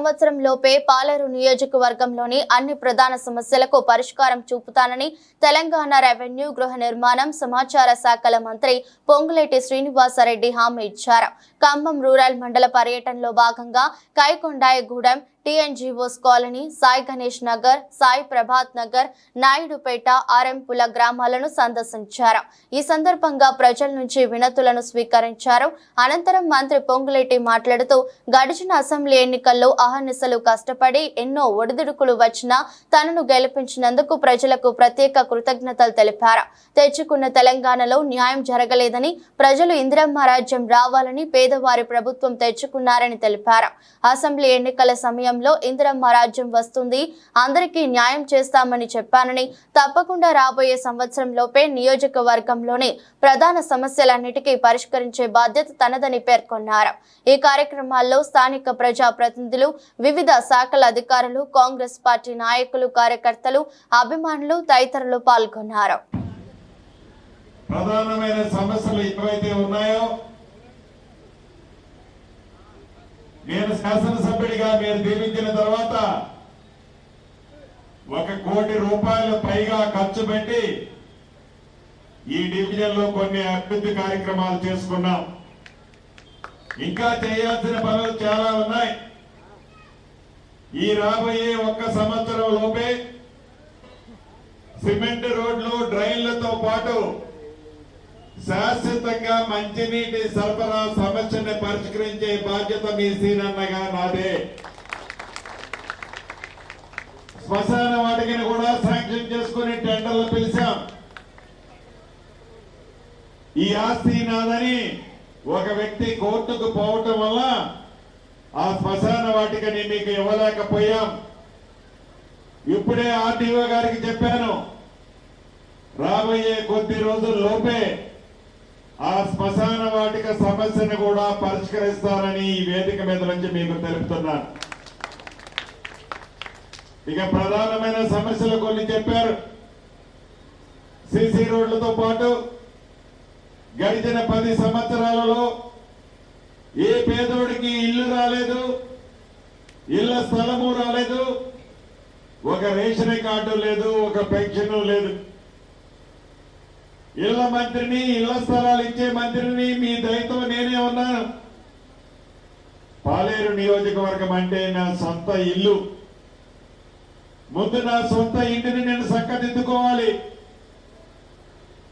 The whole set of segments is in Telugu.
సంవత్సరం లోపే పాలేరు నియోజకవర్గంలోని అన్ని ప్రధాన సమస్యలకు పరిష్కారం చూపుతానని తెలంగాణ రెవెన్యూ గృహ నిర్మాణం సమాచార శాఖల మంత్రి పొంగులేటి శ్రీనివాసరెడ్డి హామీ ఇచ్చారు. ఖమ్మం రూరల్ మండల పర్యటనలో భాగంగా కైకొండాయగూడెం టిఎన్జీఓస్ కాలనీ సాయి గణేష్ నగర్ సాయి ప్రభాత్ నగర్ నాయుడుపేట ఆర్ఎంపుల గ్రామాలను సందర్శించారు. ఈ సందర్భంగా ప్రజల నుంచి వినతులను స్వీకరించారు. అనంతరం మంత్రి పొంగులేటి మాట్లాడుతూ గడిచిన అసెంబ్లీ ఎన్నికల్లో అహర్నిశలు కష్టపడి ఎన్నో ఒడిదుడుకులు వచ్చినా తనను గెలిపించినందుకు ప్రజలకు ప్రత్యేక కృతజ్ఞతలు తెలిపారు. తెచ్చుకున్న తెలంగాణలో న్యాయం జరగలేదని ప్రజలు ఇందిరమ్మ రాజ్యం రావాలని పేదవారి ప్రభుత్వం తెచ్చుకున్నారని తెలిపారు. అసెంబ్లీ ఎన్నికల సమయం సమయంలో ఇందిరమ్మ రాజ్యం వస్తుంది. అందరికీ న్యాయం చేస్తామని చెప్పానని తప్పకుండా రాబోయే సంవత్సరంలోపే నియోజకవర్గంలోని ప్రధాన సమస్యలన్నిటికీ పరిష్కరించే బాధ్యత తనదని పేర్కొన్నారు. ఈ కార్యక్రమాల్లో స్థానిక ప్రజా ప్రతినిధులు వివిధ శాఖల అధికారులు కాంగ్రెస్ పార్టీ నాయకులు కార్యకర్తలు అభిమానులు తదితరులు పాల్గొన్నారు. ప్రధానమైన సమస్యలు ఏవైతే ఉన్నాయో నేను శాసనసభ్యుడిగా మీరు దీవించిన తర్వాత ఒక కోటి రూపాయలు పైగా ఖర్చు పెట్టి ఈ డివిజన్లో కొన్ని అభివృద్ధి కార్యక్రమాలు చేసుకున్నాం. ఇంకా చేయాల్సిన పనులు చాలా ఉన్నాయి. ఈ రాబోయే ఒక్క సంవత్సరం లోపే సిమెంట్ రోడ్లు డ్రైన్లతో పాటు శాశ్వతంగా మంచినీటి సరఫరా సమస్యను పరిష్కరించే బాధ్యత మీ సీనన్నగా నాదే. శ్మశాన వాటికని కూడా శాంక్షన్ చేసుకుని టెండర్లు పిలిచాం. ఈ ఆస్తి నాదని ఒక వ్యక్తి కోర్టుకు పోవటం వల్ల ఆ శ్మశాన వాటికని మీకు ఇవ్వలేకపోయాం. ఇప్పుడే ఆర్టీఓ గారికి చెప్పాను రాబోయే కొద్ది రోజుల్లోపే ఆ శ్మశాన వాటిక సమస్యను కూడా పరిష్కరిస్తారని ఈ వేదిక మీద నుంచి మీకు తెలుపుతున్నాను. ఇక ప్రధానమైన సమస్యలు కొన్ని చెప్పారు. సిసి రోడ్లతో పాటు గడిచిన పది సంవత్సరాలలో ఏ పేదోడికి ఇల్లు రాలేదు ఇళ్ళ స్థలము రాలేదు ఒక రేషన్ కార్డు లేదు ఒక పెన్షన్ లేదు. ఇళ్ళ మంత్రిని ఇళ్ళ స్థలాలు ఇచ్చే మంత్రిని మీ దయతో నేనే ఉన్నాను. పాలేరు నియోజకవర్గం అంటే నా సొంత ఇల్లు. ముందు నా సొంత ఇంటిని నేను చక్కదిద్దుకోవాలి.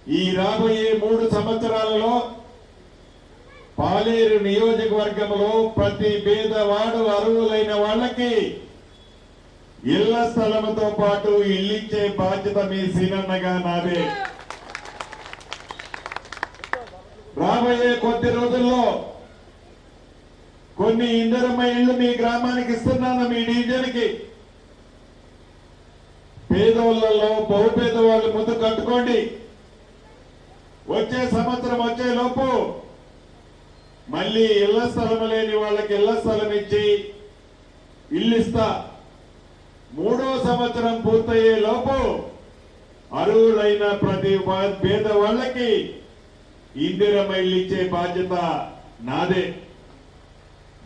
ఈ రాబోయే మూడు సంవత్సరాలలో పాలేరు నియోజకవర్గంలో ప్రతి పేదవాడు అర్హులైన వాళ్ళకి ఇళ్ళ స్థలముతో పాటు ఇల్లిచ్చే బాధ్యత మీ సీనన్నగా నాదే. రాబోయే కొద్ది రోజుల్లో కొన్ని ఇందిరమ్మ ఇళ్ళు మీ గ్రామానికి ఇస్తున్నాను మీ డివిజన్కి పేదవాళ్ళలో బహుపేద వాళ్ళు ముందు కట్టుకోండి. వచ్చే సంవత్సరం వచ్చే లోపు మళ్ళీ ఇళ్ళ స్థలం లేని వాళ్ళకి ఇళ్ళ స్థలం ఇచ్చి ఇల్లు ఇస్తా. మూడో సంవత్సరం పూర్తయ్యే లోపు అరువులైన ప్రతి వా- పేద వాళ్ళకి ఇందిరమ్మ ఇల్లు ఇచ్చే బాధ్యత నాదే.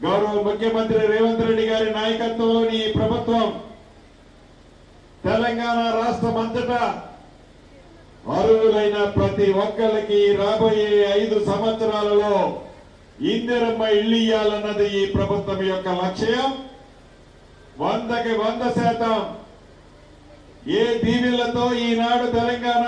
గౌరవ ముఖ్యమంత్రి రేవంత్ రెడ్డి గారి నాయకత్వంలోని ప్రభుత్వం తెలంగాణ రాష్ట్రం అంతటా అర్హులైన ప్రతి ఒక్కరికి రాబోయే ఐదు సంవత్సరాలలో ఇందిరమ్మ ఇల్లు ఇయ్యాలన్నది ఈ ప్రభుత్వం యొక్క లక్ష్యం. వందకి వంద శాతం ఏ దీవెనలతో ఈనాడు తెలంగాణ